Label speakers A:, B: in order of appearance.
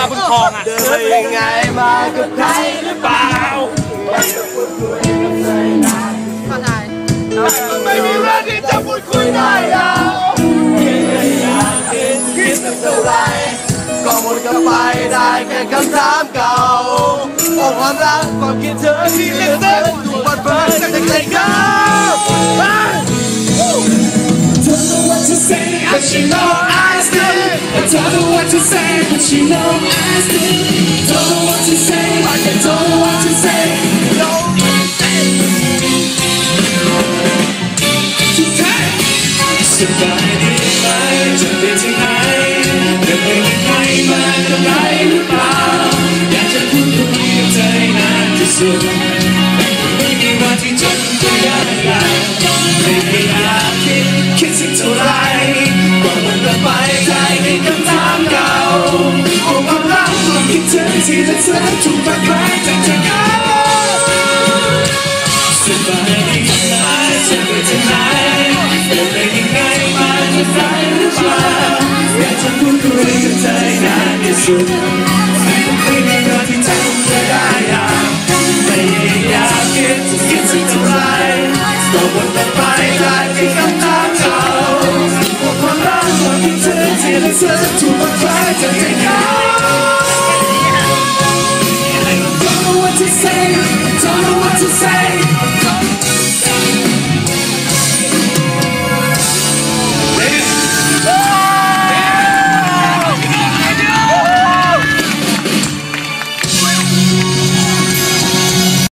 A: มาบุญคองอะ เดินยังไงมากับใครหรือเปล่าไม่มีเรื่ที่จะพูดคุยได้แล้วคิดสักเท่า
B: ไรก็หมดกันไปได้แค่คำถามเก่าบอกความรักความคิดเธอที่เล็กเล็กถูกบัดเบิร์นจากใจกันเธอ know what to say I should know รหรือเปล่าอยากจะพูดคุยกับเธอให้นานที่สุดไม่มีวันที่จนจะได้แล้วไม่ได้อยากคิ ที่เธอถูกบังคับจากเธอเขาสบายดีไหมจะไปที่ไหนเดินไปยังไงมาจะได้หรือเปล่าอยากจะพูดคุยกับเธอให้นานที่สุดไม่มีวันที่จำจะได้ย่างไม่อยากคิดจะคิดสักเท่าไหรก็วนต่อไปได้แค่คำถามเก่าว่าความรักความคิดถึงที่เธอถูกบังคับจากใจเขา say, don't know what to say.